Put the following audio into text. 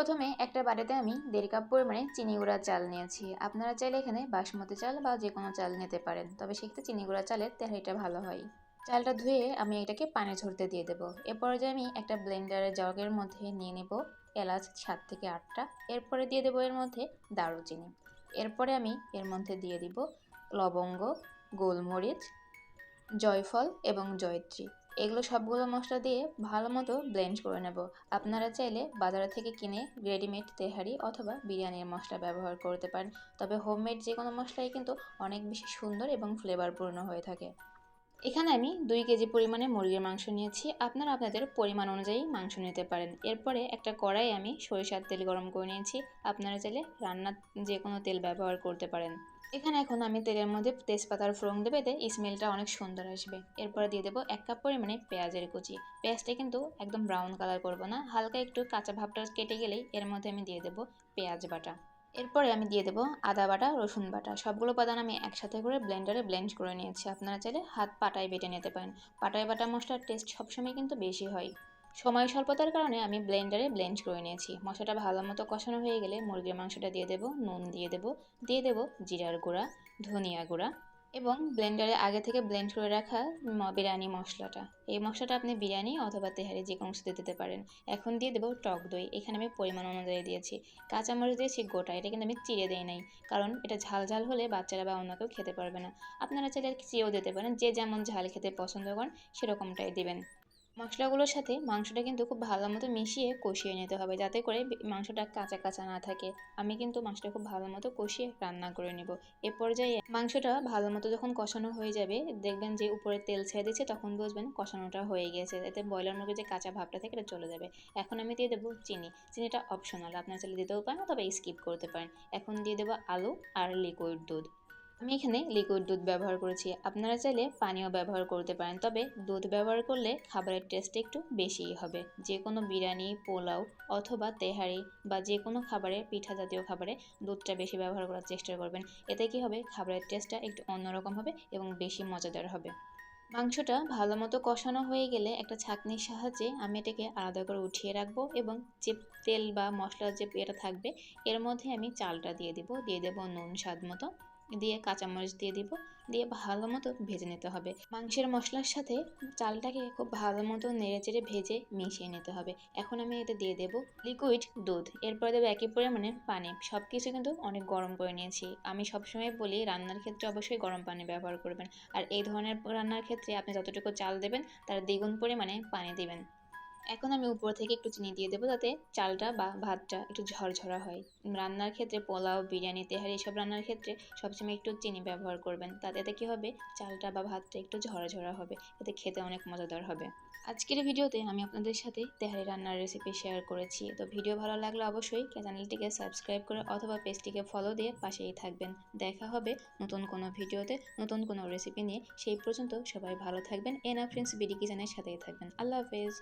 প্রথমে একটা বাটিতে আমি দেড় কাপ পরিমাণে চিনি গুঁড়া চাল নিয়েছি। আপনারা চাইলে এখানে বাসমতি চাল বা যে কোনো চাল নিতে পারেন, তবে সেক্ষেত্রে চিনি গুঁড়া চালের তেহারিটা ভালো হয়। চালটা ধুয়ে আমি এটাকে পানি ঝরতে দিয়ে দেবো। এ পর্যায়ে আমি একটা ব্লেন্ডারের জগের মধ্যে নিয়ে নেব এলাচ সাত থেকে আটটা। এরপরে দিয়ে দেবো এর মধ্যে দারুচিনি। এরপরে আমি এর মধ্যে দিয়ে দিব লবঙ্গ, গোলমরিচ, জয়ফল এবং জয়ত্রী। এগুলো সবগুলো মশলা দিয়ে ভালো মতো ব্লেন্ড করে নেব। আপনারা চাইলে বাজার থেকে কিনে রেডিমেড তেহারি অথবা বিরিয়ানির মশলা ব্যবহার করতে পারেন। তবে হোমমেড যে কোনো মশলাই কিন্তু অনেক বেশি সুন্দর এবং ফ্লেভারপূর্ণ হয়ে থাকে। এখানে আমি দুই কেজি পরিমাণে মুরগির মাংস নিয়েছি। আপনারা আপনাদের পরিমাণ অনুযায়ী মাংস নিতে পারেন। এরপরে একটা কড়াই আমি সরিষার তেল গরম করে নিয়েছি। আপনারা চাইলে রান্নার যে কোনো তেল ব্যবহার করতে পারেন। এখানে এখন আমি তেলের মধ্যে তেজপাতার ফোড়ন দেবে এতে স্মেলটা অনেক সুন্দর আসবে। এরপরে দিয়ে দেবো এক কাপ পরিমাণে পেঁয়াজের কুচি। পেঁয়াজটা কিন্তু একদম ব্রাউন কালার করব না। হালকা একটু কাঁচা ভাবটা কেটে গেলেই এর মধ্যে আমি দিয়ে দেবো পেঁয়াজ বাটা। এরপরে আমি দিয়ে দেবো আদা বাটা, রসুন বাটা। সবগুলো উপাদান আমি একসাথে করে ব্লেন্ডারে ব্লেন্ড করে নিয়েছি। আপনারা চাইলে হাত পাটায় বেটে নিতে পারেন। পাটায় বাটা মশলার টেস্ট সবসময় কিন্তু বেশি হয়। সময় স্বল্পতার কারণে আমি ব্লেন্ডারে ব্লেন্ড করে নিয়েছি। মশলাটা ভালো মতো কষানো হয়ে গেলে মুরগির মাংসটা দিয়ে দেবো, নুন দিয়ে দেবো দিয়ে দেবো জিরার গুঁড়া, ধনিয়া গুঁড়া। এবং ব্লেন্ডারে আগে থেকে ব্লেন্ড করে রাখা বিরিয়ানি মশলাটা। এই মশলাটা আপনি বিরিয়ানি অথবা তেহারি যে কোনো কিছুতে দিতে পারেন। এখন দিয়ে দেবো টক দই। এখানে আমি পরিমাণ অনুযায়ী দিয়েছি। কাঁচামরিচ দিয়েছি গোটা। এটা কিন্তু আমি চিড়ে দিই নাই। কারণ এটা ঝাল ঝাল হলে বাচ্চারা বা অন্য কেউ খেতে পারবে না। আপনারা চাইলে চিড়েও দিতে পারেন। যে যেমন ঝাল খেতে পছন্দ করেন, সেরকমটাই দিবেন। মশলাগুলোর সাথে মাংসটা কিন্তু খুব ভালো মতো মিশিয়ে কষিয়ে নিতে হবে যাতে করে মাংসটা কাঁচা কাঁচা না থাকে। আমি কিন্তু মাংসটা খুব ভালো মতো কষিয়ে রান্না করে নেব। এ পর্যায়ে মাংসটা ভালো মতো যখন কষানো হয়ে যাবে, দেখবেন যে উপরে তেল ছেড়ে দিচ্ছে, তখন বুঝবেন কষানোটা হয়ে গেছে। এতে ব্রয়লার মুরগির যে কাঁচা ভাবটা থেকে, এটা চলে যাবে। এখন আমি দিয়ে দেবো চিনি। চিনিটা অপশনাল আপনার চাইলে দিতেও পারেন তবে স্কিপ করতে পারেন। এখন দিয়ে দেবো আলু আর লিকুইড দুধ। আমি এখানে লিকুইড দুধ ব্যবহার করেছি। আপনারা চাইলে পানীয় ব্যবহার করতে পারেন, তবে দুধ ব্যবহার করলে খাবারের টেস্ট একটু বেশিই হবে। যে কোনো বিরিয়ানি, পোলাও অথবা তেহারি বা যে কোনো খাবারে পিঠা জাতীয় খাবারে দুধটা বেশি ব্যবহার করার চেষ্টা করবেন। এতে কি হবে? খাবারের টেস্টটা একটু অন্যরকম হবে এবং বেশি মজাদার হবে। মাংসটা ভালো মতো কষানো হয়ে গেলে একটা ছাঁকনির সাহায্যে আমি এটাকে আলাদা করে উঠিয়ে রাখব এবং যে তেল বা মশলার যে এটা থাকবে, এর মধ্যে আমি চালটা দিয়ে দিব। দিয়ে দেবো নুন, স্বাদ মতো। দিয়ে কাঁচামরিচ দিয়ে দিব। দিয়ে ভালো মতো ভেজে নিতে হবে। মাংসের মশলার সাথে চালটাকে খুব ভালো মতো নেড়ে চেড়ে ভেজে মিশিয়ে নিতে হবে। এখন আমি এতে দিয়ে দেবো লিকুইড দুধ। এরপরে দেবো একই পরিমাণে পানি। সব কিছু কিন্তু অনেক গরম করে নিয়েছি। আমি সবসময় বলি, রান্নার ক্ষেত্রে অবশ্যই গরম পানি ব্যবহার করবেন। আর এই ধরনের রান্নার ক্ষেত্রে আপনি যতটুকু চাল দেবেন, তার দ্বিগুণ পরিমাণে পানি দিবেন। এখন আমি উপর থেকে একটু চিনি দিয়ে দেবো যাতে চালটা বা ভাতটা একটু ঝরঝরা হয়। রান্নার ক্ষেত্রে পোলাও, বিরিয়ানি, তেহারি এসব রান্নার ক্ষেত্রে সবসময় একটু চিনি ব্যবহার করবেন। তাতে এতে কী হবে? চালটা বা ভাতটা একটু ঝরঝরা হবে। এতে খেতে অনেক মজাদার হবে। আজকের ভিডিওতে আমি আপনাদের সাথে তেহারি রান্নার রেসিপি শেয়ার করেছি। তো ভিডিও ভালো লাগলে অবশ্যই চ্যানেলটিকে সাবস্ক্রাইব করে অথবা পেজটিকে ফলো দিয়ে পাশেই থাকবেন। দেখা হবে নতুন কোনো ভিডিওতে নতুন কোনো রেসিপি নিয়ে। সেই পর্যন্ত সবাই ভালো থাকবেন। এনা ফ্রেন্ডস বিডি কিচেনের সাথেই থাকবেন। আল্লাহ হাফেজ।